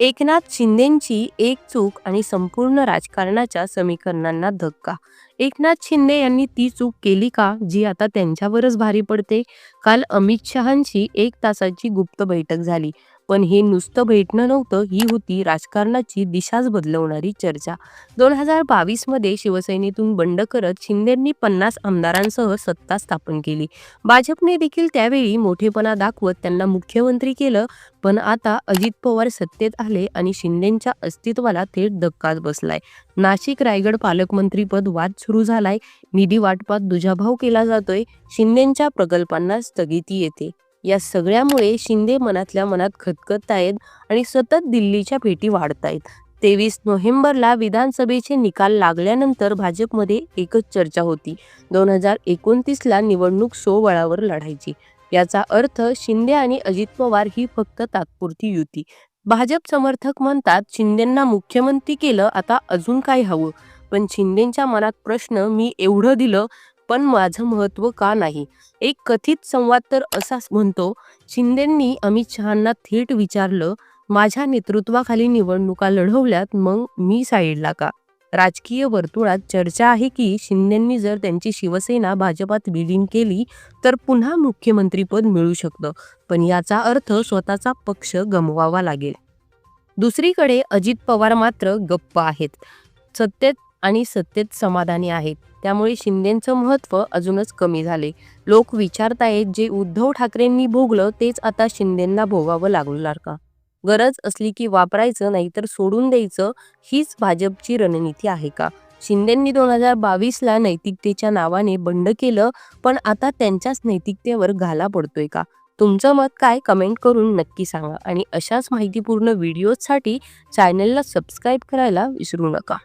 एकनाथ शिंदेंची एक चूक आणि संपूर्ण राजकारणाच्या समीकरणांना धक्का. एकनाथ शिंदे यांनी ती चूक केली का जी आता त्यांच्यावरच भारी पडते? काल अमित शहांची एक तासाची गुप्त बैठक झाली. पण हे नुसतं भेटणं नव्हतं ही होती राजकारणाची दिशाच बदलवणारी चर्चा. दोन हजार बावीसमध्ये शिवसेनेतून बंड करत शिंदेंनी पन्नास आमदारांसह सत्ता स्थापन केली. भाजपने देखील त्यावेळी मोठेपणा दाखवत त्यांना मुख्यमंत्री केलं पण आता अजित पवार सत्तेत आले आणि शिंदेच्या अस्तित्वाला थेट धक्काच बसलाय. नाशिक रायगड पालकमंत्रीपद वाद सुरू झालाय निधी वाटपात दुजाभाव केला जातोय शिंदेच्या प्रकल्पांना स्थगिती येते. या सगळ्यामुळे शिंदे मनातल्या मनात खतखत आणि सतत दिल्लीच्या भेटी वाढतायत. तेवीस नोव्हेंबरला विधानसभेचे निकाल लागल्यानंतर भाजपमध्ये एकच चर्चा होती. दोन हजार एकोणतीसला निवडणूक सोबळावर लढायची. याचा अर्थ शिंदे आणि अजित पवार ही फक्त तात्पुरती युती. भाजप समर्थक म्हणतात शिंदेंना मुख्यमंत्री केलं आता अजून काय हवं? पण शिंदेच्या मनात प्रश्न मी एवढं दिलं पण माझं महत्त्व का नाही? एक कथित संवाद तर असाच म्हणतो शिंदेंनी अमित शहांना थेट विचारलं माझ्या नेतृत्वाखाली निवडणुका लढवल्यात मग मी साईडला का? राजकीय वर्तुळात चर्चा आहे की शिंदेंनी जर त्यांची शिवसेना भाजपात विलीन केली तर पुन्हा मुख्यमंत्रीपद मिळू शकतं पण याचा अर्थ स्वतःचा पक्ष गमवावा लागेल. दुसरीकडे अजित पवार मात्र गप्प आहेत. सत्तेत आणि सत्तेत समाधानी आहेत. त्यामुळे शिंदेचं महत्त्व अजूनच कमी झाले. लोक विचारतायत जे उद्धव ठाकरेंनी भोगलं तेच आता शिंदेंना भोगावं लागणार का? गरज असली की वापरायचं नाहीतर सोडून द्यायचं हीच भाजपची रणनीती आहे का? शिंदेंनी दोन हजार बावीसला नैतिकतेच्या नावाने बंड केलं पण आता त्यांच्याच नैतिकतेवर घाला पडतोय का? तुमचं मत काय कमेंट करून नक्की सांगा आणि अशाच माहितीपूर्ण व्हिडिओजसाठी चॅनलला सबस्क्राईब करायला विसरू नका.